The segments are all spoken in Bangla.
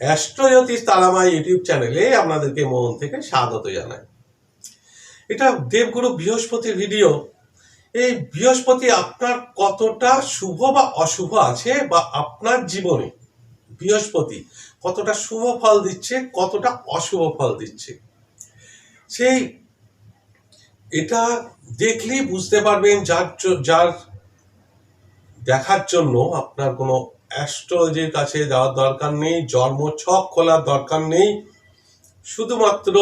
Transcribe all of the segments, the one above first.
অ্যাস্ট্রোজ্যোতিষ তারামাই ইউটিউব চ্যানেলে আপনাদেরকে মন থেকে স্বাগত জানাই। এটা দেবগুরু বৃহস্পতির ভিডিও। এই বৃহস্পতি আপনার কতটা শুভ বা অশুভ আছে বা আপনার জীবনে? বৃহস্পতি কতটা শুভ ফল দিচ্ছে, কতটা অশুভ ফল দিচ্ছে? সেই এটা দেখলেই বুঝতে পারবেন যার যার দেখার জন্য আপনার কোনো অ্যাস্ট্রোলজির কাছে যাওয়ার দরকার নেই জন্ম ছক খোলার দরকার নেই। শুধুমাত্র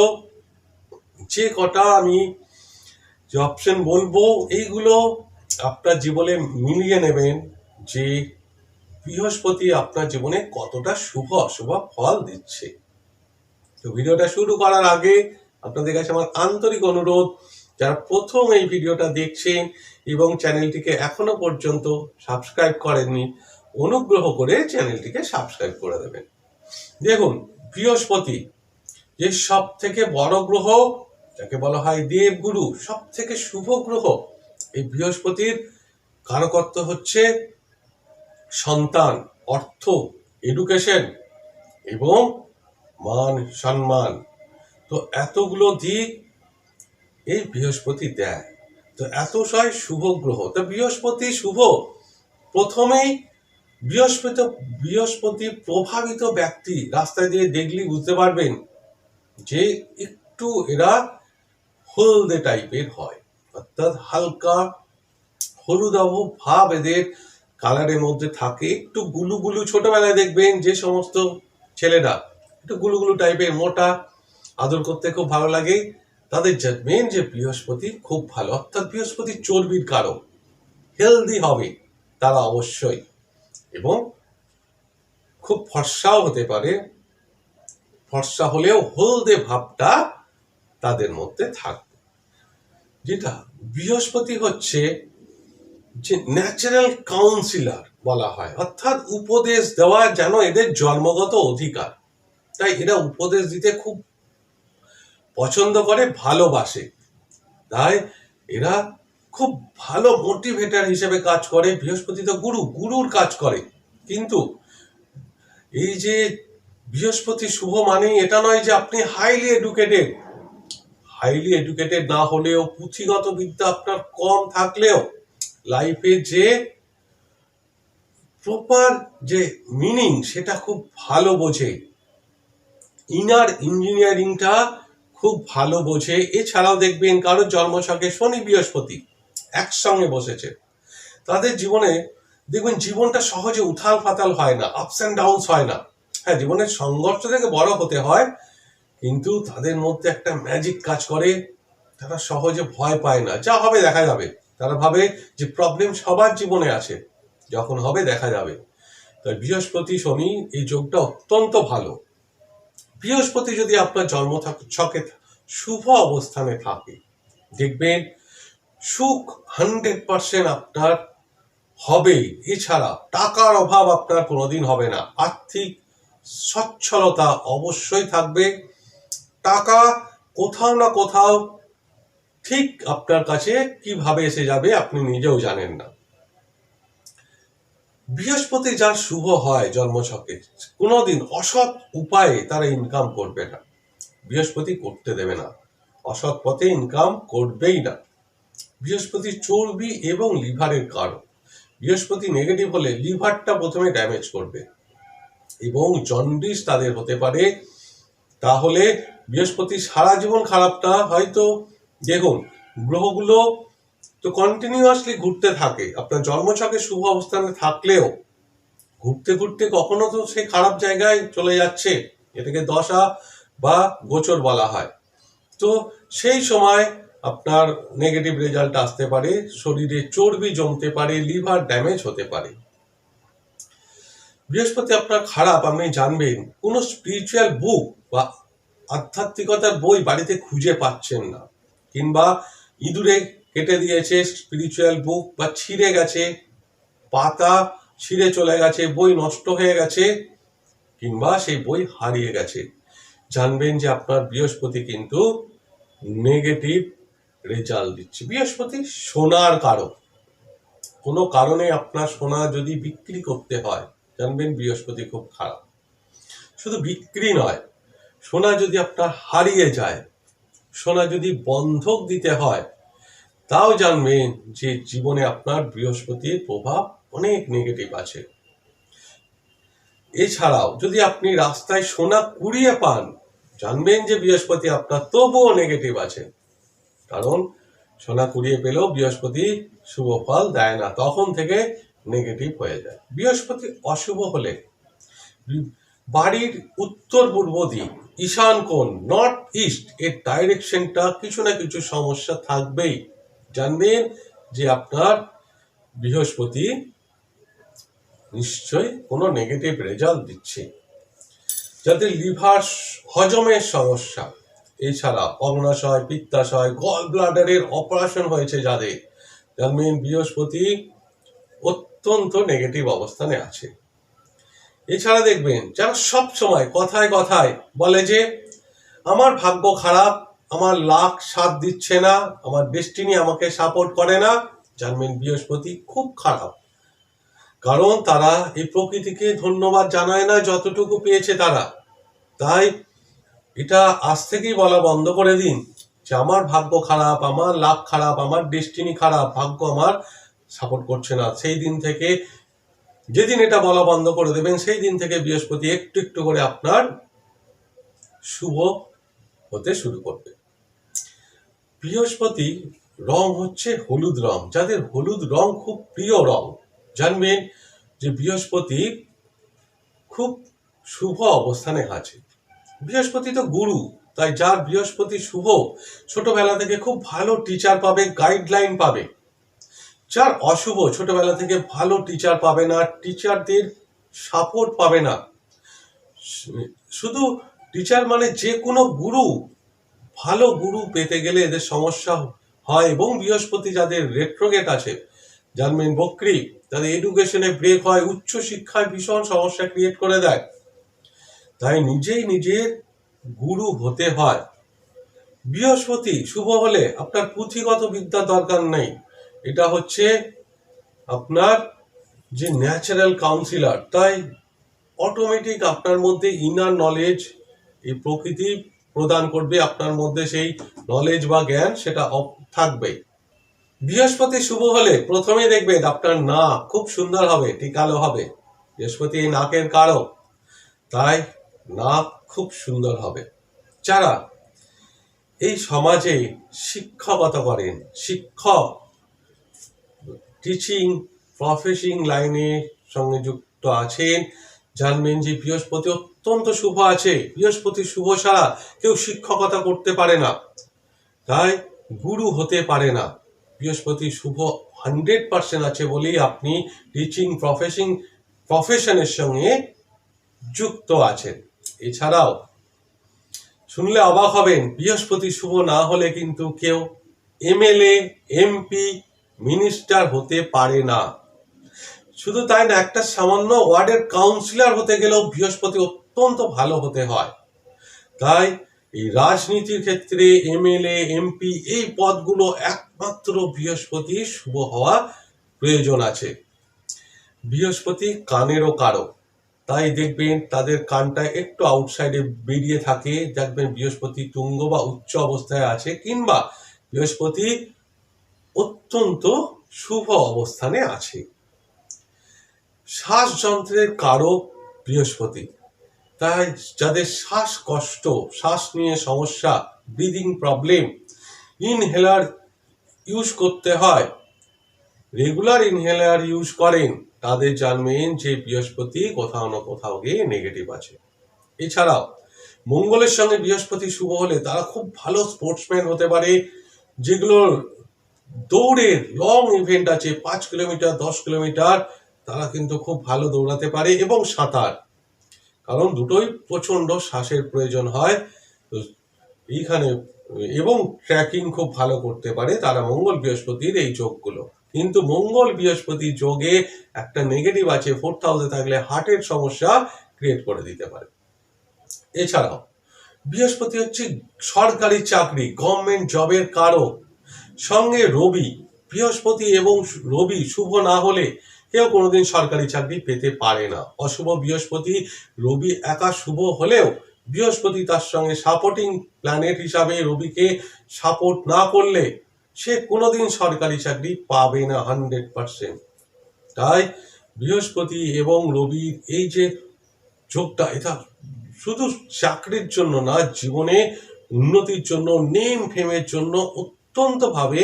যে কটা আমি যে অপশন বলব, এইগুলো আপনার জীবনে মিলিয়ে নেবেন যে বৃহস্পতি আপনার জীবনে কতটা শুভ, অশুভ ফল দিচ্ছে। তো ভিডিওটা শুরু করার আগে আপনাদের কাছে আমার আন্তরিক অনুরোধ, যারা প্রথম এই ভিডিওটা দেখছেন এবং চ্যানেলটিকে এখনও পর্যন্ত সাবস্ক্রাইব করেননি অনুগ্রহ করে চ্যানেলটিকে সাবস্ক্রাইব করে দেবেন। দেখুন, বৃহস্পতি, যে সব থেকে বড় গ্রহ, যাকে বলা হয় দেবগুরু সব থেকে শুভ গ্রহ, এই বৃহস্পতির কারকত্ব হচ্ছে সন্তান, অর্থ এডুকেশন এবং মান সম্মান। তো এতগুলো দিক এই বৃহস্পতি দেয়। তো এত সয় শুভ গ্রহ। তো বৃহস্পতি শুভ। প্রথমেই বৃহস্পতি বৃহস্পতি প্রভাবিত ব্যক্তি রাস্তায় দিয়ে দেখলেই বুঝতে পারবেন যে একটু এরা হলদে টাইপের হয়। অর্থাৎ হালকা হলুদাভ ভাব এদের কালারের মধ্যে থাকে। একটু গুলু গুলু ছোটবেলায় দেখবেন যে সমস্ত ছেলেরা একটু গুলু গুলু টাইপের মোটা, আদর করতে খুব ভালো লাগে। তাদের জানবেন যে বৃহস্পতি খুব ভালো। অর্থাৎ বৃহস্পতি চর্বির কারণ হেলদি হবে তারা অবশ্যই। এবং খুব ফর্সাও হতে পারে, ফর্সা হলেও হলদে ভাবটা তাদের মধ্যে থাকবে। যেটা বৃহস্পতি হচ্ছে যে ন্যাচারাল কাউন্সিলর বলা হয়, অর্থাৎ উপদেশ দেওয়া যেন এদের জন্মগত অধিকার। তাই এরা উপদেশ দিতে খুব পছন্দ করে, ভালোবাসে। তাই এরা খুব ভালো মোটিভেটার হিসেবে কাজ করে। বৃহস্পতি তো গুরু, গুরুর কাজ করে। কিন্তু এই যে বৃহস্পতি শুভ মানেই এটা নয় যে আপনি হাইলি এডুকেটেড হাইলি এডুকেটেড না হলেও পুঁথিগত বিদ্যা আপনার কম থাকলেও লাইফে যে প্রপার যে মিনিং সেটা খুব ভালো বোঝে। ইনার ইঞ্জিনিয়ারিংটা খুব ভালো বোঝে। এছাড়াও দেখবেন কারোর জন্মছকে শনি বৃহস্পতি। একসঙ্গে বসেছে। তাদের জীবনে দেখবেন জীবনটা সহজে উথাল ফাতাল হয় না আপস অ্যান্ড ডাউনস হয় না। হ্যাঁ জীবনের সংঘর্ষ থেকে বড় হতে হয়, কিন্তু তাদের মধ্যে একটা ম্যাজিক কাজ করে, তারা সহজে ভয় পায় না। যা হবে দেখা যাবে। তারা ভাবে যে প্রবলেম সবার জীবনে আছে, যখন হবে দেখা যাবে। তাই বৃহস্পতি, শনি এই যোগটা অত্যন্ত ভালো। বৃহস্পতি যদি আপনার জন্ম থাক- ছকে শুভ অবস্থানে থাকে, দেখবেন সুখ হান্ড্রেড পার্সেন্ট আপনার হবে এছাড়া টাকার অভাব আপনার কোনোদিন হবে না। আর্থিক সচ্ছলতা অবশ্যই থাকবে। টাকা কোথাও না কোথাও ঠিক আপনার কাছে কীভাবে এসে যাবে আপনি নিজেও জানেন না। বৃহস্পতি যার শুভ হয় জন্মছকে, কোনোদিন অসৎ উপায়ে তারা ইনকাম করবে না। বৃহস্পতি করতে দেবে না। অসৎ পথে ইনকাম করবেই না। বৃহস্পতি চর্বি এবং লিভারের কারণ। বৃহস্পতি নেগেটিভ হলে লিভারটা প্রথমে ড্যামেজ করবে এবং জন্ডিস তাদের হতে পারে। তাহলে বৃহস্পতি সারা জীবন খারাপটা হয়তো, দেখুন, গ্রহগুলো তো কন্টিনিউয়াসলি ঘুরতে থাকে। আপনার জন্মছকে শুভ অবস্থানে থাকলেও ঘুরতে ঘুরতে কখনো তো সেই খারাপ জায়গায় চলে যাচ্ছে, এটাকে দশা বা গোচর বলা হয়। তো সেই সময় আপনার নেগেটিভ রেজাল্ট আসতে পারে, শরীরে চর্বি জমতে পারে লিভার ড্যামেজ হতে পারে। বৃহস্পতি আপনার খারাপ, আপনি জানবেন, কোনো স্পিরিচুয়াল বুক বা আধ্যাত্মিকতার বই বাড়িতে খুঁজে পাচ্ছেন না, কিংবা ইঁদুরে কেটে দিয়েছে স্পিরিচুয়াল বুক বা ছিঁড়ে গেছে, পাতা ছিঁড়ে চলে গেছে, বই নষ্ট হয়ে গেছে, কিংবা সেই বই হারিয়ে গেছে। জানবেন যে আপনার বৃহস্পতি কিন্তু নেগেটিভ রেজাল্ট দিচ্ছে। বৃহস্পতি সোনার কারক কোনো কারণে আপনার সোনা যদি বিক্রি করতে হয়, জানবেন বৃহস্পতি খুব খারাপ। শুধু বিক্রি নয়, সোনা যদি আপনার হারিয়ে যায়, সোনা যদি বন্ধক দিতে হয়, তাও জানবেন যে জীবনে আপনার বৃহস্পতির প্রভাব অনেক নেগেটিভ আছে। এছাড়াও যদি আপনি রাস্তায় সোনা কুড়িয়ে পান, জানবেন যে বৃহস্পতি আপনার তবুও নেগেটিভ আছে। কারণ সোনা কুড়িয়ে পেলেও বৃহস্পতি শুভ ফল দেয় না, তখন থেকে নেগেটিভ হয়ে যায়। বৃহস্পতি অশুভ হলে বাড়ির উত্তর পূর্ব দিক, ঈশান কোণ নর্থ ইস্ট এর ডাইরেকশনটা কিছু না কিছু সমস্যা থাকবেই। জানবেন যে আপনার বৃহস্পতি নিশ্চয়ই কোনো নেগেটিভ রেজাল্ট দিচ্ছে। যাদের লিভার হজমের সমস্যা এছাড়া অগ্নাশয় পিত্তাশয় গল ব্লাডারের অপারেশন হয়েছে যাদের। জানবেন বৃহস্পতি অত্যন্ত নেগেটিভ অবস্থানে আছে। এছাড়া দেখবেন, যারা সব সময় কথায় কথায় বলে যে, আমার ভাগ্য খারাপ, আমার লাখ সাথ দিচ্ছে না, আমার ডেস্টিনি আমাকে সাপোর্ট করে না জানবেন বৃহস্পতি খুব খারাপ। কারণ তারা এই প্রকৃতিকে ধন্যবাদ জানায় না যতটুকু পেয়েছে তারা। তাই এটা আজ থেকেই বলা বন্ধ করে দিন যে আমার ভাগ্য খারাপ, আমার লাভ খারাপ, আমার ডেস্টিনি খারাপ, ভাগ্য আমার সাপোর্ট করছে না। সেই দিন থেকে যেদিন এটা বলা বন্ধ করে দেবেন, সেই দিন থেকে বৃহস্পতি একটু একটু করে আপনার শুভ হতে শুরু করবে। বৃহস্পতি রং হচ্ছে হলুদ রং। যাদের হলুদ রং খুব প্রিয় রং, জানবেন যে বৃহস্পতি খুব শুভ অবস্থানে আছে। বৃহস্পতি তো গুরু, তাই যার বৃহস্পতি শুভ, ছোটবেলা থেকে খুব ভালো টিচার পাবে গাইডলাইন পাবে। যার অশুভ, ছোটবেলা থেকে ভালো টিচার পাবে না টিচারদের সাপোর্ট পাবে না। শুধু টিচার মানে যে কোনো গুরু, ভালো গুরু পেতে গেলে এদের সমস্যা হয় এবং বৃহস্পতি যাদের রেট্রোগেট আছে জানবেন বক্রি, তাদের এডুকেশনে ব্রেক হয় উচ্চ শিক্ষায় ভীষণ সমস্যা ক্রিয়েট করে দেয়। তাই নিজেই নিজের গুরু হতে হয়। বৃহস্পতি, শুভ হলে আপনার পুঁথিগত বিদ্যার দরকার নেই। এটা হচ্ছে আপনার যে ন্যাচারাল কাউন্সিলর তাই অটোমেটিক আপনার মধ্যে ইনার নলেজ এই প্রকৃতি প্রদান করবে, আপনার মধ্যে সেই নলেজ বা জ্ঞান সেটা থাকবে। বৃহস্পতি, শুভ হলে প্রথমে দেখবেন আপনার নাক খুব সুন্দর হবে, টিকালো হবে। বৃহস্পতি এই নাকের কারক। তাই নাক খুব সুন্দর হবে। যারা এই সমাজে শিক্ষকতা করেন, শিক্ষক টিচিং প্রফেসিং লাইনের সঙ্গে যুক্ত আছেন, জানবেন যে বৃহস্পতি অত্যন্ত শুভ আছে। বৃহস্পতি শুভ ছাড়া কেউ শিক্ষকতা করতে পারে না। তাই গুরু হতে পারে না। বৃহস্পতি শুভ হান্ড্রেড পার্সেন্ট আছে বলেই আপনি টিচিং প্রফেসিং প্রফেশনের সঙ্গে যুক্ত আছেন। এছাড়াও, শুনলে অবাক হবেন, বৃহস্পতি শুভ না হলে কিন্তু কেউ এমএলএ, এমপি, মিনিস্টার হতে পারে না। শুধু তাই না, একটা সামান্য ওয়ার্ডের কাউন্সিলর হতে গেলেও বৃহস্পতি অত্যন্ত ভালো হতে হয়। তাই এই রাজনীতির ক্ষেত্রে এমএলএ, এমপি এই পদগুলো একমাত্র বৃহস্পতি শুভ হওয়া প্রয়োজন আছে। বৃহস্পতি কানেরও কারক। তাই দেখবেন তাদের কানটা একটু আউটসাইডে বেরিয়ে থাকে। দেখবেন বৃহস্পতি তুঙ্গ বা উচ্চ অবস্থায় আছে কিংবা বৃহস্পতি অত্যন্ত শুভ অবস্থানে আছে। শ্বাসযন্ত্রের কারক বৃহস্পতি। তাই যাদের শ্বাসকষ্ট, শ্বাস নিয়ে সমস্যা ব্রিদিং প্রবলেম ইনহেলার ইউজ করতে হয়। রেগুলার ইনহেলার ইউজ করেন। তাদের জানবেন যে বৃহস্পতি কোথাও না কোথাও গিয়ে নেগেটিভ আছে। এছাড়াও, মঙ্গলের সঙ্গে বৃহস্পতি শুভ হলে তারা খুব ভালো স্পোর্টসম্যান হতে পারে, যেগুলোর দৌড়ের লং ইভেন্ট আছে, পাঁচ কিলোমিটার, দশ কিলোমিটার, তারা কিন্তু খুব ভালো দৌড়াতে পারে এবং সাঁতার। কারণ দুটোই প্রচণ্ড শ্বাসের প্রয়োজন হয়। তো এইখানে, এবং ট্র্যাকিং খুব ভালো করতে পারে তারা মঙ্গল বৃহস্পতির এই যোগগুলো। কিন্তু মঙ্গল বৃহস্পতি যোগে একটা নেগেটিভ আছে ফোর্থ হাউসে থাকলে হার্টের সমস্যা ক্রিয়েট করে দিতে পারে। এছাড়াও, বৃহস্পতি হচ্ছে সরকারি চাকরি গভর্নমেন্ট জবের কারক। সঙ্গে রবি, বৃহস্পতি এবং রবি শুভ না হলে কেউ কোনোদিন সরকারি চাকরি পেতে পারে না। অশুভ বৃহস্পতি, রবি একা শুভ হলেও বৃহস্পতি তার সঙ্গে সাপোর্টিং প্ল্যানেট হিসাবে রবিকে সাপোর্ট না করলে সে কোনোদিন সরকারি চাকরি পাবে না হান্ড্রেড পার্সেন্ট। তাই বৃহস্পতি এবং রবির এই যে যোগটা, এটা শুধু চাকরির জন্য না, জীবনে উন্নতির জন্য নেম ফেমের জন্য অত্যন্তভাবে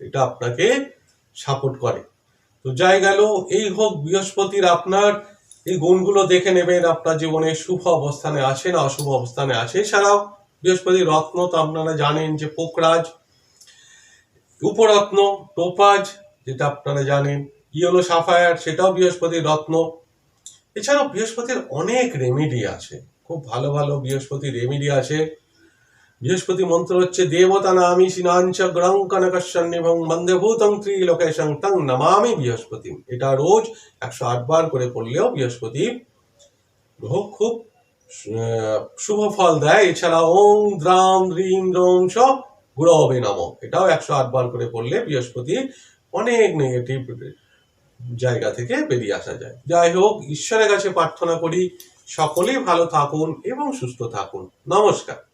এটা আপনাকে সাপোর্ট করে। তো যাই গেল, এই হোক বৃহস্পতির আপনার এই গুণগুলো দেখে নেবেন, আপনার জীবনে শুভ অবস্থানে আছে না অশুভ অবস্থানে আছে। এছাড়াও বৃহস্পতির রত্ন তো আপনারা জানেন যে পোকরাজ উপরত্ন টোপাজ, যেটা আপনারা জানেন, ইয়েলো সাফায়ার, সেটাও বৃহস্পতির রত্ন। এছাড়াও বৃহস্পতির অনেক রেমেডি আছে। খুব ভালো ভালো বৃহস্পতি রেমেডি আছে। বৃহস্পতি মন্ত্র হচ্ছে দেবতা নামি সিনাঞ্চ গ্রং কনকশন্যভং মন্দভূতং ত্রিলোকেশং তং নমামি বৃহস্পতি এটা রোজ একশো আট বার করে পড়লেও বৃহস্পতি গ্রহ খুব শুভ ফল দেয়। এছাড়া ওং, দ্রাম হ্রিম রোম সব গুরবে নাম এটাও একশো আট বার করে পড়লে বৃহস্পতি অনেক নেগেটিভ জায়গা থেকে বেরিয়ে আসা যায়। যাই হোক, ঈশ্বরের কাছে প্রার্থনা করি, সকলেই ভালো থাকুন এবং সুস্থ থাকুন। নমস্কার।